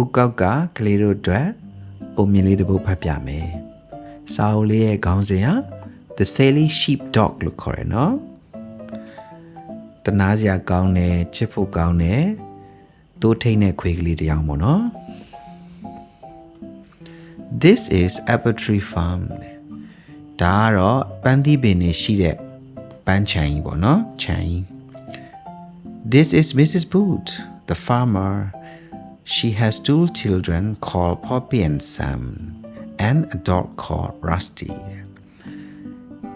ဥကောက်ကကလေးတို့အတွက်ပုံမြင်လေးတစ်ပုဒ်ဖတ်ပြမယ်စာအုပ်လေးရဲ့ခေါင်းစဉ်ဟာ The Silly Sheepdog လို့ခေါ်ရနော်တနာစရာကောင်းတယ်ချစ်ဖို့ကောင်းတယ်တိုးထိန်တဲ့ခွေးကလေးတစ်ယောက်ပေါ့နော် This is apple tree farm ဒါကတော့ပန်းသီးပင်နေရှိတဲ့ပန်းချန်ကြီးပေါ့နော်ချန်ကြီး This is Mrs. Boot, the farmer. She has two children called Poppy and Sam, and a dog called Rusty.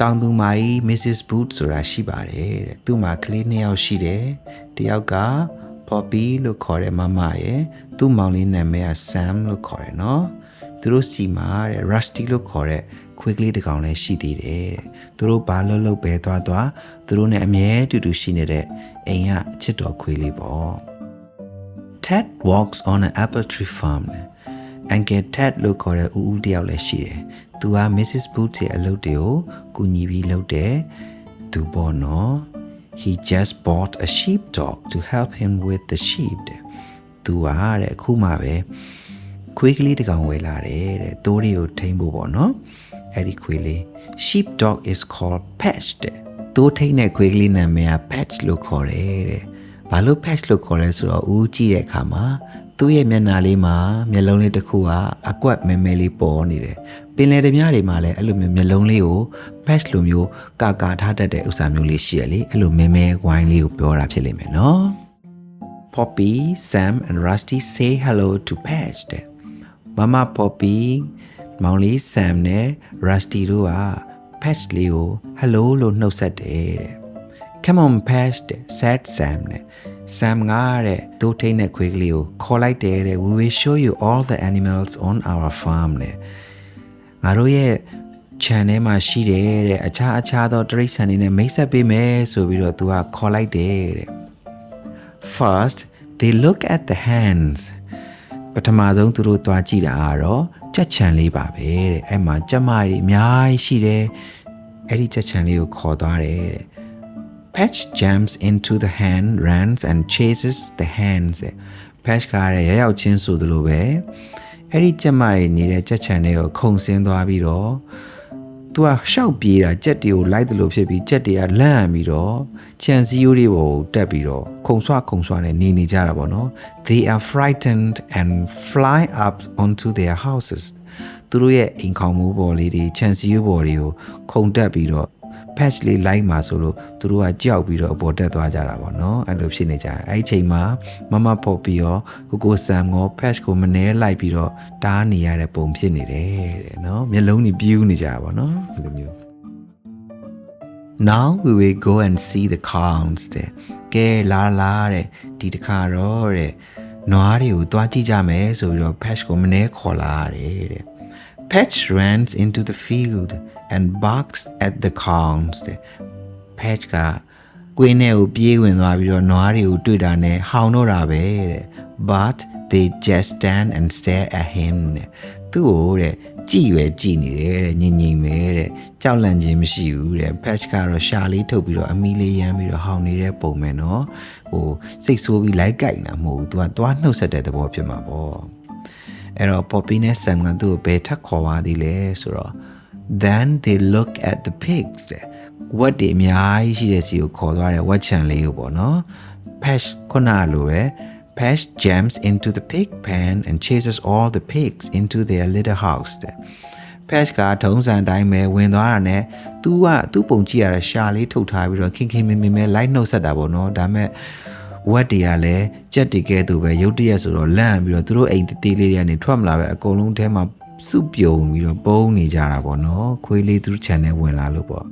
တောင်သူမကြီး Mrs. Boot ဆိုတာရှိပါတယ်တဲ့သူ့မှာကလေးနှစ်ယောက်ရှိတယ်တယောက်က Poppy လို့ခေါ်တဲ့မမရဲ့သူ့မောင်လေးနာမည်က Sam လို့ခေါ်တယ်နော်သူတို့စီမှာတဲ့ Rusty လို့ခေါ်တဲ့ခွေးကလေးတစ်ကောင်လည်းရှိသေးတယ်တဲ့သူတို့ဘာလို့လို့ပဲသွားသွားသူတို့နဲ့အမြဲတူတူရှိနေတဲ့အိမ်ကအချစ်တော်ခွေးလေးပေါ့ Ted walks on an apple tree farm အန်ကယ် Ted လို့ခေါ်တဲ့ဦးဦးတယောက်လည်းရှိတယ်။သူက Mrs. Boots ရဲ့အလုပ်တွေကိုကူညီပြီးလုပ်တယ်။သူပေါ့နော်။ He just bought a sheepdog to help him with the sheep တဲ့။သူကတဲ့အခုမှပဲခွေးကလေးတစ်ကောင်ဝယ်လာတယ်တဲ့။သိုးတွေကိုထိန်းဖို့ပေါ့နော်။အဲ့ဒီခွေးလေး sheepdog is called Patch တဲ့။သိုးထိန်းတဲ့ခွေးကလေးနာမည်က Patch လို့ခေါ်တယ်တဲ့။ ဘာလို့ patch လို့ခေါ်လဲဆိုတော့ဦးကြည့်တဲ့အခါမှာသူ့ရဲ့မျက်နှာလေးမှာမျက်လုံးလေးတစ်ခုကအကွက်မဲမဲလေးပေါ်နေတယ်ပင်လယ်ဓမြတွေမှာလည်းအဲ့လိုမျိုးမျက်လုံးလေးကို patch လိုမျိုးကာကာထားတတ်တဲ့ဥစ္စာမျိုးလေးရှိရလေအဲ့လိုမဲမဲဝိုင်းလေးကိုပြောတာဖြစ်လိမ့်မယ်နော် Poppy, Sam and Rusty say hello to Patch တဲ့ Mama Poppy မောင်လေး Sam နဲ့ Rusty တို့က Patch လေးကို hello လို့နှုတ်ဆက်တယ်တဲ့ Come on Patch တဲ့ said Sam နဲ့ Sam ကတဲ့တိုးထိန်တဲ့ခွေးကလေးကိုခေါ်လိုက်တယ်တဲ့ We will show you all the animals on our farm နဲ့ငါတို့ရဲ့ channel မှာရှိတယ်တဲ့အခြားအခြားသောတိရစ္ဆာန်တွေနဲ့မိတ်ဆက်ပေးမယ်ဆိုပြီးတော့သူကခေါ်လိုက်တယ်တဲ့ First they look at the hands ပထမဆုံးသူတို့သွားကြည့်တာကတော့ကြက်ချန်လေးပါပဲတဲ့အဲ့မှာကြက်မတွေအများကြီးရှိတယ်အဲ့ဒီကြက်ချန်လေးကိုခေါ်သွားတယ်တဲ့ Patch jumps into the hand runs and chases the hands Patch ကရရရောက်ချင်းဆိုသလိုပဲအဲ့ဒီကြက်မတွေနေတဲ့ကြက်ချန်တွေကိုခုန်ဆင်းသွားပြီးတော့သူကရှောက်ပြေးတာကြက်တွေကိုလိုက်တယ်လို့ဖြစ်ပြီးကြက်တွေကလန့်ပြီးတော့ခြံစည်းရိုးတွေပေါ်ကိုတက်ပြီးတော့ခုံဆွခုံဆွနဲ့နေနေကြတာပေါ့နော် they are frightened and fly up onto their houses သူတို့ရဲ့အိမ်ခေါင်မိုးပေါ်လေးတွေခြံစည်းရိုးပေါ်တွေကိုခုန်တက်ပြီးတော့ patch လေး like မှာဆိုလို့သူတို့ကကြောက်ပြီးတော့အပေါ်တက်သွားကြတာပေါ့နော်အဲ့လိုဖြစ်နေကြတယ်အဲ့ဒီချိန်မှာမမဖို့ပြီးတော့ကိုကိုဆမ်ကို patch ကိုမနှဲလိုက်ပြီးတော့တားနေရတဲ့ပုံဖြစ်နေတယ်တဲ့နော်မျက်လုံးတွေပြူးနေကြတာပေါ့နော်ဒီလိုမျိုး Now we will go and see the clowns တဲ့ကဲလာလာတဲ့ဒီတစ်ခါတော့တဲ့နွားတွေကိုတွားကြည့်ကြမယ်ဆိုပြီးတော့ patch ကိုမနှဲခေါ်လာရတယ်တဲ့ Patch runs into the field and barks at the clowns တဲ့ Patch ကကွင်းထဲကိုပြေးဝင်သွားပြီးတော့နွားတွေကိုတွေ့တာနဲ့ဟောင်းတော့တာပဲတဲ့ but they just stand and stare at him တဲ့သူ့ကိုတဲ့ကြည်ရွယ်ကြည်နေတယ်တဲ့ညင်ညင်ပဲတဲ့ကြောက်လန့်ခြင်းမရှိဘူးတဲ့ Patch ကတော့ရှာလေးထုတ်ပြီးတော့အမီလေးရမ်းပြီးတော့ဟောင်းနေတဲ့ပုံပဲနော်ဟိုစိတ်ဆိုးပြီးလိုက်ကြိုက်တာမဟုတ်ဘူးသူကသွားနှုတ်ဆက်တဲ့သဘောဖြစ်မှာပေါ့ အဲ့တော့ Poppy နဲ့ Sam ကသူ့ကိုဘယ်ထပ်ခေါ်ပါသေးလဲဆိုတော့ then they look at the pigs တဲ့ဝက်တွေအများကြီးရှိတဲ့စီကိုခေါ်သွားတယ်ဝက်ချန်လေးကိုပေါ့နော် Patch ခုနလိုပဲ Patch jumps into the pig pen and chases all the pigs into their little house တဲ့ Patch ကထုံးစံတိုင်းပဲဝင်သွားတာနဲ့ तू ကသူ့ပုံကြည့်ရတဲ့ရှာလေးထုတ်ထားပြီးတော့ခင်ခင်မင်မင်ပဲလိုက်နှုတ်ဆက်တာပေါ့နော်ဒါမဲ့ ဝက်တွေကလည်းကြက်တွေကဲသူပဲရုတ်တရက်ဆိုတော့လန့်ပြီးတော့သူတို့အိမ်တေးလေးတွေကနေထွက်မလာပဲအကုန်လုံးထဲမှာစုပြုံပြီးတော့ပုံနေကြတာပေါ့နော်ခွေးလေးသူတို့ channel ဝင်လာလို့ပေါ့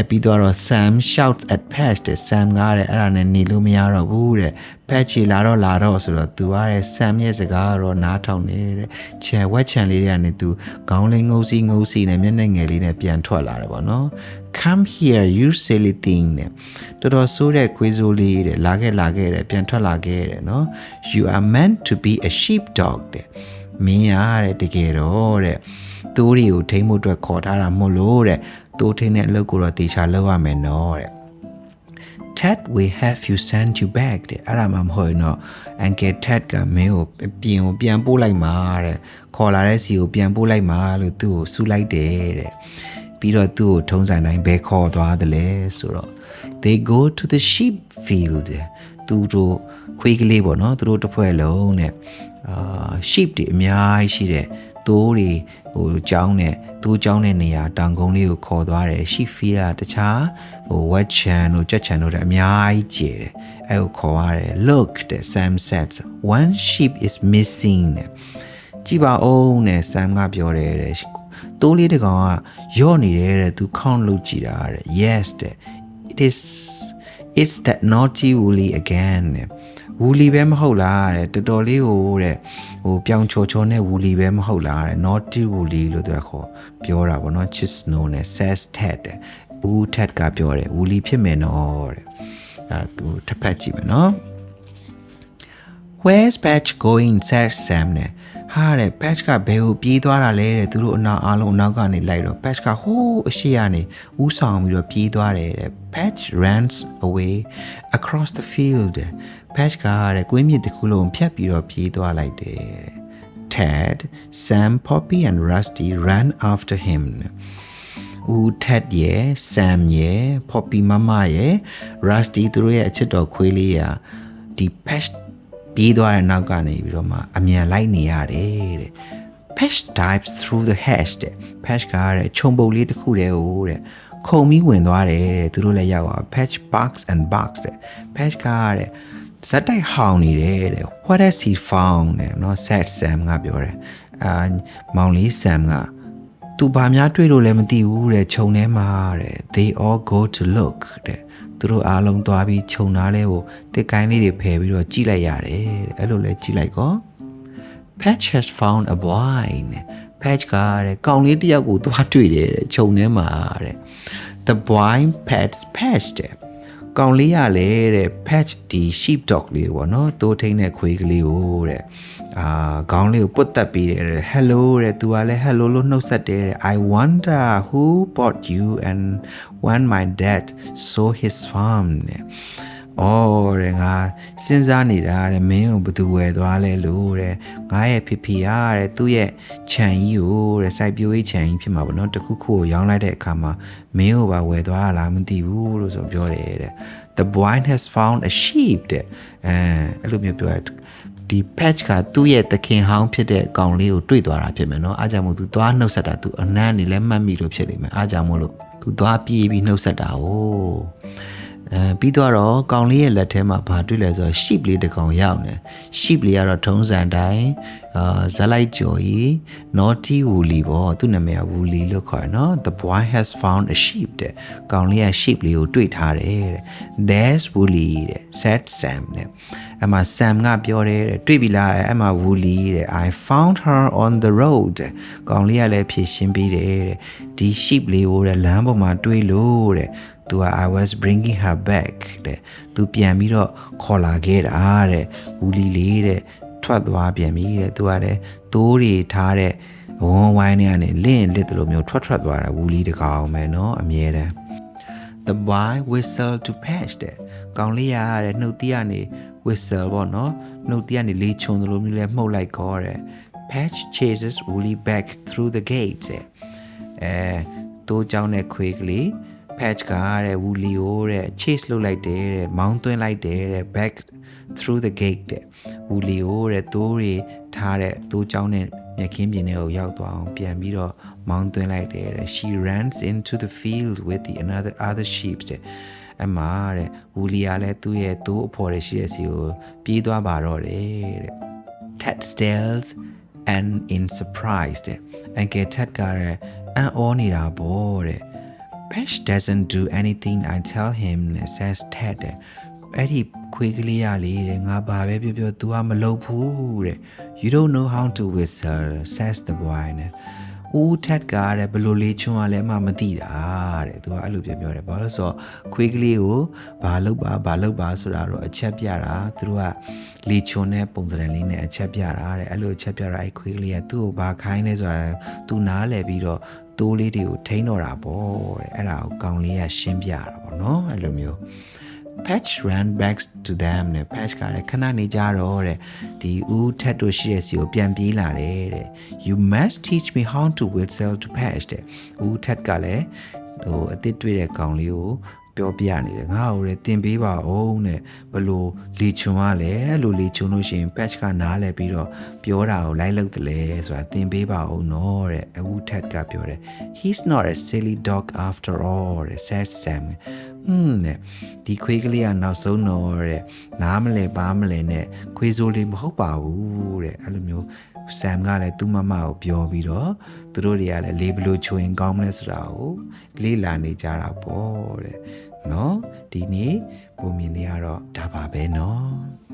အပြီးတော့ Sam shouts at Patch တဲ့ Sam ကတဲ့အဲ့ဒါနဲ့နေလို့မရတော့ဘူးတဲ့ Patch ကြီးလာတော့လာတော့ဆိုတော့ तू ကတဲ့ Sam ရဲ့စကားကတော့နားထောင်နေတဲ့ချယ်ဝက်ချန်လေးတွေကနေ तू ခေါင်းလေးငုံစီငုံစီနဲ့မျက်နှာငယ်လေးနဲ့ပြန်ထွက်လာတယ်ပေါ့နော် come here you silly thing တဲ့တော်တော်ဆိုးတဲ့ခွေးစိုးလေးတဲ့လာခဲ့လာခဲ့တဲ့ပြန်ထွက်လာခဲ့တဲ့နော် you are meant to be a sheepdog တဲ့မင်းရတဲ့တကယ်တော့တဲ့တိုးတွေကိုထိမ့်ဖို့အတွက်ခေါ်ထားတာမဟုတ်လို့တဲ့ တိုးထိန်တဲ့အလုပ်ကိုတော့တေချာလုပ်ရမယ်နော်တဲ့ Ted we have you send you back တဲ့အဲ့ဒါမှမဟုတ်ရင်တော့ Uncle Ted ကမင်းကိုပြင်ကိုပြန်ပို့လိုက်မှာတဲ့ခေါ်လာတဲ့စီကိုပြန်ပို့လိုက်မှာလို့သူ့ကိုဆူလိုက်တယ်တဲ့ပြီးတော့သူ့ကိုထုံးစံတိုင်းဘဲခေါ်သွားတယ်လဲဆိုတော့ they go to the sheep field သူတို့ခွေးကလေးပေါ့နော်သူတို့တစ်ဖွဲ့လုံးနဲ့အာ sheep တွေအများကြီးရှိတဲ့ သိုးတွေဟိုကြောင်းနဲ့သိုးကြောင်းတဲ့နေရာတောင်ကုန်းလေးကိုခေါ်သွားတယ် sheep field ကတခြားဟို wet chan တို့ကြက်ချန်တို့တဲ့အများကြီးကျယ်တယ်အဲ့ကိုခေါ်ရတယ် look တဲ့ Sam said one sheep is missing တဲ့ကြည့်ပါဦးနဲ့ Sam ကပြောတယ်တဲ့တိုးလေးတစ်ကောင်ကယော့နေတယ်တဲ့သူ count လုပ်ကြည့်တာတဲ့ yes တဲ့ it is it's that naughty woolly again တဲ့ woolly ပဲမဟုတ်လားတဲ့တော်တော်လေးဟိုတဲ့ဟိုပြောင်ချော်ချော်နဲ့ woolly ပဲမဟုတ်လားတဲ့ naughty woolly လို့သူကခေါ်ပြောတာပေါ့နော် chis no နဲ့ says ted တဲ့ u ted ကပြောတယ် woolly ဖြစ်မယ်နော်တဲ့အဲဟိုတစ်ဖက်ကြည့်မယ်နော် Where's Patch going said Sam နဲ့ ဟာတဲ့ Patch ကဘယ်ကိုပြေးသွားတာလဲတဲ့သူတို့အနောက်အားလုံးအနောက်ကနေလိုက်တော့ Patch ကဟိုးအရှိကနေဥဆောင်ပြီးတော့ပြေးသွားတယ်တဲ့ Patch runs away across the field Patch ကတဲ့ကွင်းမြစ်တစ်ခုလုံးဖြတ်ပြီးတော့ပြေးသွားလိုက်တယ်တဲ့ Ted Sam Poppy and Rusty ran after him ဦးထက်ရဲ့ Sam ရဲ့ Poppy မမရဲ့ Rusty သူတို့ရဲ့အချစ်တော်ခွေးလေးရာဒီ patch ပြေးသွားတဲ့နောက်ကနေပြီးတော့မှအမြန်လိုက်နေရတယ်တဲ့ patch dives through the hash တဲ့ patch ကတဲ့ခြုံပုတ်လေးတစ်ခုတည်းဟိုတဲ့ခုံပြီးဝင်သွားတယ်တဲ့သူတို့လည်းရောက်သွား patch box and box တဲ့ patch ကတဲ့ဇက်တိုက်ဟောင်းနေတယ်တဲ့ what has he found တဲ့เนาะ sad sam ကပြောတယ်အာမောင်လေး sam ကသူဘာများတွေ့လို့လည်းမသိဘူးတဲ့ခြုံထဲမှာတဲ့ they all go to look တဲ့ သူတို့အားလုံးသွားပြီးခြုံသားလေးကိုတစ်ကိုင်းလေးတွေဖယ်ပြီးတော့ကြည့်လိုက်ရတယ်တဲ့အဲ့လိုလဲကြည့်လိုက်ကော Patch has found a boy နဲ့ Patch ကတဲ့ကောင်လေးတစ်ယောက်ကိုသွားတွေ့တယ်တဲ့ခြုံထဲမှာတဲ့ The boy pets Patch တဲ့ ကောင်လေးရလေတဲ့ Patch ဒီ sheep dog လေးပေါ့နော်တိုးထိန်တဲ့ခွေးကလေးကိုတဲ့အာခေါင်းလေးကိုပုတ်တက်ပြီးတယ် hello တဲ့သူကလည်း hello လို့နှုတ်ဆက်တယ်တဲ့ I wonder who bought you and when my dad saw his farm တဲ့ အော်တဲ့ငါစဉ်းစားနေတာတဲ့မင်းကိုဘယ်သူဝယ်သွားလဲလို့တဲ့ငါရဲ့ဖေဖေရတဲ့သူ့ရဲ့ခြံကြီးကိုတဲ့စိုက်ပျိုးရေးခြံကြီးဖြစ်မှာပေါ့နော်တခုခုကိုရောင်းလိုက်တဲ့အခါမှာမင်းကိုပါဝယ်သွားရလားမသိဘူးလို့ဆိုပြောတယ်တဲ့ the boy has found a sheep တဲ့အဲအဲ့လိုမျိုးပြောရဒီ patch ကသူ့ရဲ့သခင်ဟောင်းဖြစ်တဲ့ကောင်လေးကိုတွေ့သွားတာဖြစ်မယ်နော်အားကြောင့်မို့သူသွားနှုတ်ဆက်တာသူအနမ်းနေလဲမှတ်မိလို့ဖြစ်နေမယ်အားကြောင့်မို့လို့သူသွားပြေးပြီးနှုတ်ဆက်တာ哦 အဲပြီးတော့ကောင်လေးရဲ့လက်ထဲမှာဘာတွေ့လဲဆိုတော့ sheep လေးတစ်ကောင်ရောက်နေ sheep လေးကတော့ထုံးစံတိုင်းအာဇလိုက်ကြော်ကြီး naughty woolly ပေါ့သူ့နာမည်က woolly လို့ခေါ်တယ်နော် the boy has found a sheep တဲ့ကောင်လေးက sheep လေးကိုတွေ့ထားတယ်တဲ့ there's woolly တဲ့ said sam တဲ့အဲ့မှာ sam ကပြောတယ်တဲ့တွေ့ပြီလားအဲ့မှာ woolly တဲ့ i found her on the road ကောင်လေးကလည်းဖြေရှင်းပေးတယ်တဲ့ဒီ sheep လေးကိုတဲ့လမ်းပေါ်မှာတွေ့လို့တဲ့ သူက I was bringing her back တဲ့သူပြန်ပြီးတော့ခေါ်လာခဲ့တာတဲ့ဦးလီလေးတဲ့ထွက်သွားပြန်ပြီတဲ့သူကလည်းတိုးတွေထားတဲ့ဝန်းဝိုင်းတွေကနေလင့်လစ်တယ်လို့မျိုးထွက်ထွက်သွားတာဝူလီတကောင်ပဲเนาะအမြဲတမ်း the boy whistle to patch တဲ့ကောင်လေးရတဲ့နှုတ်တီးကနေ whistle ပေါ့เนาะနှုတ်တီးကနေလေးချုံတယ်လို့မျိုးလဲမှုတ်လိုက်ခေါ်တဲ့ patch chases woolly back through the gate တဲ့အဲတိုးကြောင်းတဲ့ခွေးကလေး patch ကတဲ့ woolly ကိုတဲ့ chase လုပ်လိုက်တယ်တဲ့မောင်းသွင်းလိုက်တယ်တဲ့ back through the gate တဲ့ woolly ကိုတဲ့တိုးတွေထားတဲ့တိုးကြောင်းတဲ့မြက်ခင်းပြင်ထဲကိုရောက်သွားအောင်ပြန်ပြီးတော့မောင်းသွင်းလိုက်တယ်တဲ့ she runs into the field with the another other sheep တဲ့အမတဲ့ woolly ကလည်းသူ့ရဲ့တိုးအဖော်တွေရှိတဲ့စီကိုပြေးသွားပါတော့တယ်တဲ့ Ted stares and in surprise တဲ့ Uncle Ted ကလည်းအံ့ဩနေတာပေါ့တဲ့ Patch doesn't do anything I tell him says Ted တဲ့အဲ့ဒီခွေးကလေးရလေတဲ့ငါဘာပဲပြောပြော तू ကမလုပ်ဘူးတဲ့ You don't know how to whistle says the boy နဲ့ ဦးထက်ကတဲ့ဘလို့လေးချွန်းကလည်းအမှမသိတာတဲ့သူကအဲ့လိုပြောပြောတယ်ဘာလို့ဆိုတော့ခွေးကလေးကိုဘာလုပ်ပါဘာလုပ်ပါဆိုတာတော့အချက်ပြတာသူတို့ကလေးချွန်းတဲ့ပုံစံလေးနဲ့အချက်ပြတာတဲ့အဲ့လိုအချက်ပြတာအဲ့ခွေးကလေးကသူ့ကိုဘာခိုင်းလဲဆိုတာသူနားလဲပြီးတော့တိုးလေးတွေကိုထိန်းတော့တာပေါ့တဲ့အဲ့ဒါကိုကောင်လေးကရှင်းပြတာပေါ့နော်အဲ့လိုမျိုး patch ran back to them နဲ့ patch ကလည်းခဏနေကြတော့တဲ့ဒီဦးထက်တို့ရှိတဲ့စီကိုပြန်ပြေးလာတယ်တဲ့ you must teach me how to whistle to patch တဲ့ဦးထက်ကလည်းဟိုအစ်စ်တွေ့တဲ့ကောင်လေးကို ပြောပြနေတယ်ငါ့ကိုလည်းတင်ပေးပါအောင်တဲ့ဘလို့လေချွန်ကလည်းအဲ့လိုလေချွန်လို့ရှိရင် patch ကနားလဲပြီးတော့ပြောတာကိုလိုက်လုပ်တယ်လေဆိုတာတင်ပေးပါအောင်နော်တဲ့အခုထက်ကပြောတယ် he's not a silly dog after all တဲ့ said Sam ဟွန်းတဲ့ဒီခွေးကလေးကနောက်ဆုံးတော့တဲ့နားမလဲပါမလဲနဲ့ခွေးစိုးလေးမဟုတ်ပါဘူးတဲ့အဲ့လိုမျိုး ဆမ်ကလည်းသူ့မမကိုပြောပြီးတော့သူတို့တွေကလည်းလေးဘလို့ချိုရင်ကောင်းမလဲဆိုတာကိုလေးလာနေကြတာပေါ့တဲ့နော်ဒီနေ့ပုံမြင်လေးကတော့ဒါပါပဲနော်